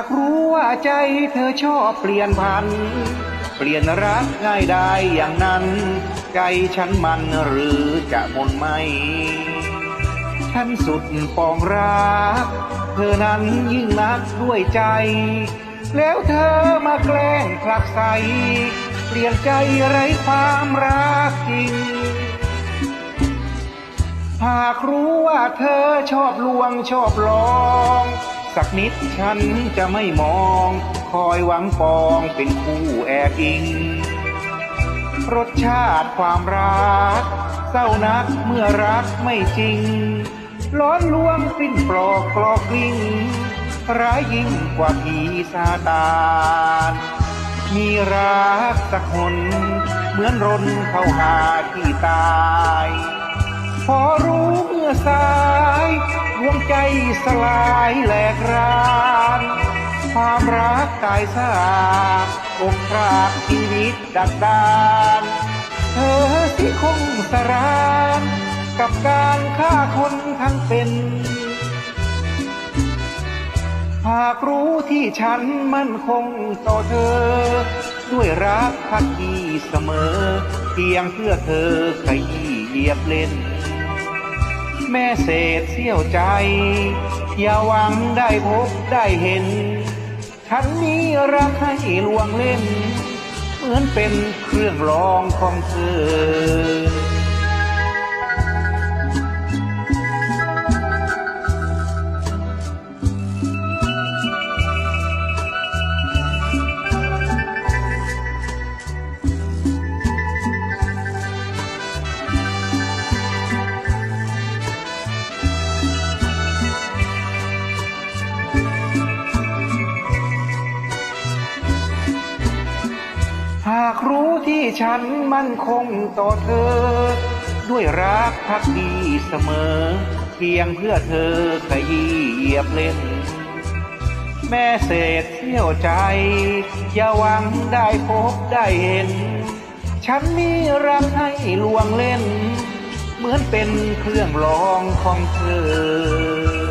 ากรู้ว่าใจเธอชอบเปลี่ยนพัน เปลี่ยนรักง่ายได้อย่างนั้น ใจฉันมันหรือจะมนไม่ฉันสุดปองรัก เธอนั้นยิ่งนักด้วยใจ แล้วเธอมาแกล้งผลักใส เปลี่ยนใจไร้ความรักจริงหากรู้ว่าเธอชอบลวงชอบลอง สักนิดฉันจะไม่มอง คอยหวังปองเป็นคู่แอบอิง รสชาติความรัก เศร้านักเมื่อรักไม่จริงร้อนลวงสิ้นปลอกกลอกลิ้งร้ายยิ่งกว่าผีซาตานมีรักสักคนเหมือนรนเข้าหาที่ตาย พอรู้เมื่อสาย ใจสลายแหลกรานความรักตายสาอกครากชีวิตดักดานเธอสิคงสรานกับการฆ่าคนทั้งเป็นหากรู้ที่ฉันมั่นคงต่อเธอ ด้วยรักพักดีเสมอ เพียงเพื่อเธอขยี้เหยียบเล่น แม่เศษเสี้ยวใจ อย่าหวังได้พบได้เห็น ฉันมีรักให้ลวงเล่น เหมือนเป็นเครื่องรองของเธอ หากรู้ที่ฉันมั่นคงต่อเธอ ด้วยรักพักดีเสมอ เพียงเพื่อเธอขยี้เหยียบเล่น แม่เศษเสี้ยวใจ อย่าหวังได้พบได้เห็น ฉันมีรักให้ลวงเล่น เหมือนเป็นเครื่องรองของเธอ